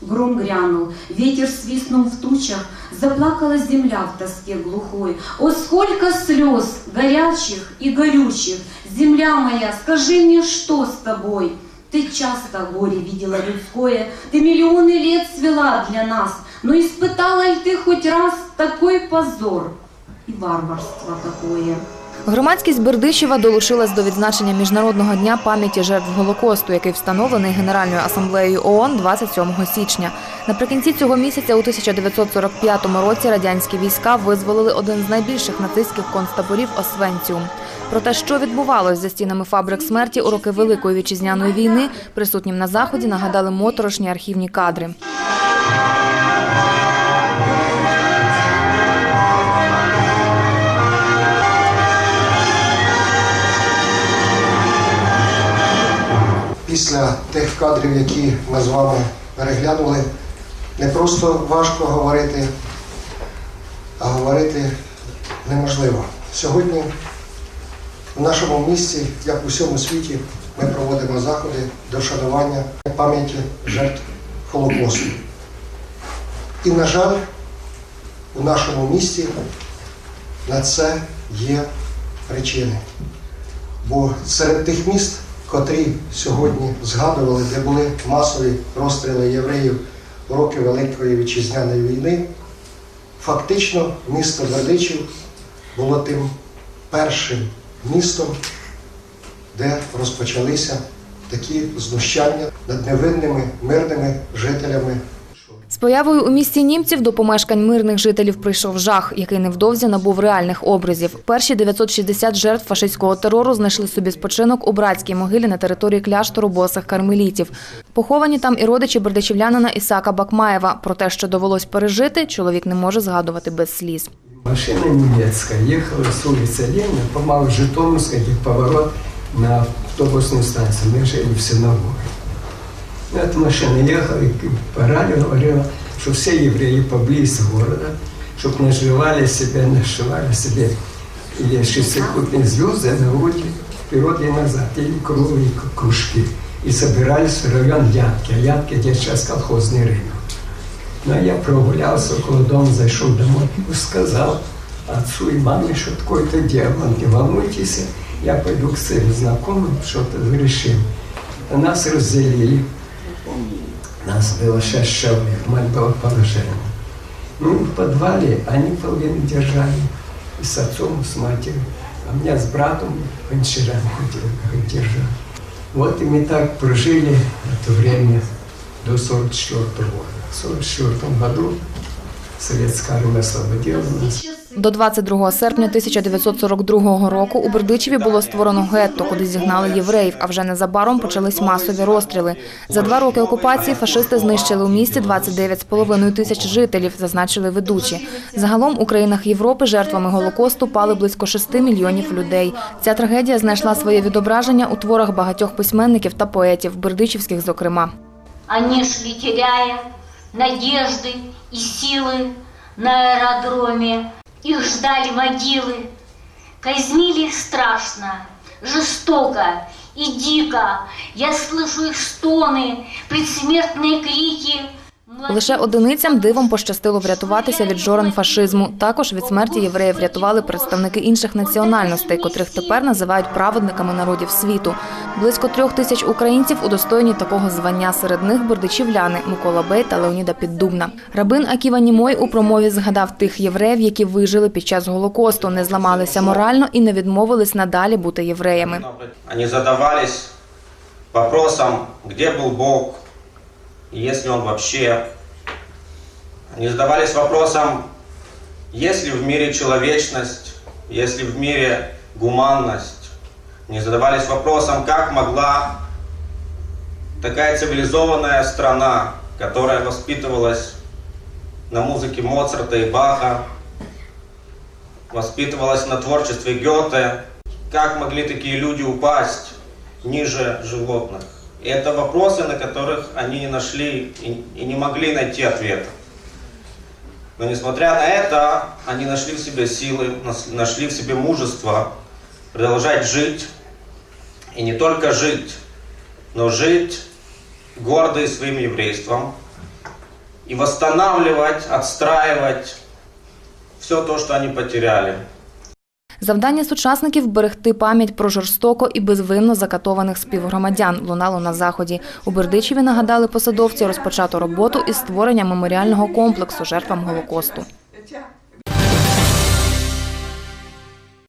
Гром грянул, ветер свистнул в тучах, заплакала земля в тоске глухой. О, сколько слез, горячих и горючих! Земля моя, скажи мне, что с тобой? Ты часто горе видела людское, ты миллионы лет свела для нас, но испытала ли ты хоть раз такой позор и варварство такое? Громадськість Бердичева долучилась до відзначення Міжнародного дня пам'яті жертв Голокосту, який встановлений Генеральною асамблеєю ООН 27 січня. Наприкінці цього місяця, у 1945 році, радянські війська визволили один з найбільших нацистських концтаборів Освенціум. Про те, що відбувалось за стінами фабрик смерті у роки Великої вітчизняної війни, присутнім на заході нагадали моторошні архівні кадри. Після тих кадрів, які ми з вами переглянули, не просто важко говорити, а говорити неможливо. Сьогодні в нашому місті, як у всьому світі, ми проводимо заходи до вшанування пам'яті жертв Холокосту. І, на жаль, у нашому місті на це є причини. Бо серед тих міст, котрі сьогодні згадували, де були масові розстріли євреїв у роки Великої вітчизняної війни, фактично місто Бердичів було тим першим містом, де розпочалися такі знущання над невинними мирними жителями появою у місті німців до помешкань мирних жителів прийшов жах, який невдовзі набув реальних образів. Перші 960 жертв фашистського терору знайшли собі спочинок у братській могилі на території кляштору босих кармелітів. Поховані там і родичі бердичівлянина Ісака Бакмаєва. Про те, що довелось пережити, чоловік не може згадувати без сліз. Машина немецкая ехала с улицы Ленина по Маложитомирской, где поворот на автобусную станцию. Мы жили в Синагоге. Эта машина ехала и по радио говорила, что все евреи поблизости города, чтобы наживали себе, нашивали себе или шестикутные звезды на руки вперед и назад, или круглые кружки. И собирались в район Янки, а Янки, где сейчас колхозный рынок. Но я прогулялся около дома, зашел домой и сказал отцу и маме, что такое-то дело. Он, не волнуйтесь, я пойду к своим знакомым, что-то решим. Нас разделили. Нас было шесть человек, мать было положение. Ну, в подвале они половину держали. С отцом, с матерью. А меня с братом венчерами держали. Вот и мы так прожили это время до 44 года. В 44 году советская армия освободила нас. До 22 серпня 1942 року у Бердичеві було створено гетто, куди зігнали євреїв, а вже незабаром почались масові розстріли. За два роки окупації фашисти знищили у місті 29,5 тисяч жителів, зазначили ведучі. Загалом у країнах Європи жертвами Голокосту пали близько 6 мільйонів людей. Ця трагедія знайшла своє відображення у творах багатьох письменників та поетів, бердичівських зокрема. Они шли, теряя надежды и силы на аэродроме. Их ждали могилы. Казнили страшно, жестоко и дико. Я слышу их стоны, предсмертные крики. Лише одиницям дивом пощастило врятуватися від жорен фашизму. Також від смерті євреїв врятували представники інших національностей, котрих тепер називають праведниками народів світу. Близько трьох тисяч українців удостоєні такого звання. Серед них бердичівляни Микола Бей та Леоніда Піддубна. Рабин Аківа Німой у промові згадав тих євреїв, які вижили під час голокосту, не зламалися морально і не відмовились надалі бути євреями. Они задавались вопросом, где был Бог, и есть ли Он вообще. Они задавались вопросом, есть ли в мире человечность, есть ли в мире гуманность. Они задавались вопросом, как могла такая цивилизованная страна, которая воспитывалась на музыке Моцарта и Баха, воспитывалась на творчестве Гёте, как могли такие люди упасть ниже животных? И это вопросы, на которых они не нашли и, не могли найти ответа. Но несмотря на это, они нашли в себе силы, нашли в себе мужество продолжать жить. И не только жить, но жить гордые своим еврейством, и восстанавливать, отстраивать все то, что они потеряли. Завдання сучасників берегти пам'ять про жорстоко і безвинно закатованих співгромадян лунало на заході. У Бердичеві нагадали посадовці розпочато роботу із створення меморіального комплексу жертвам Голокосту.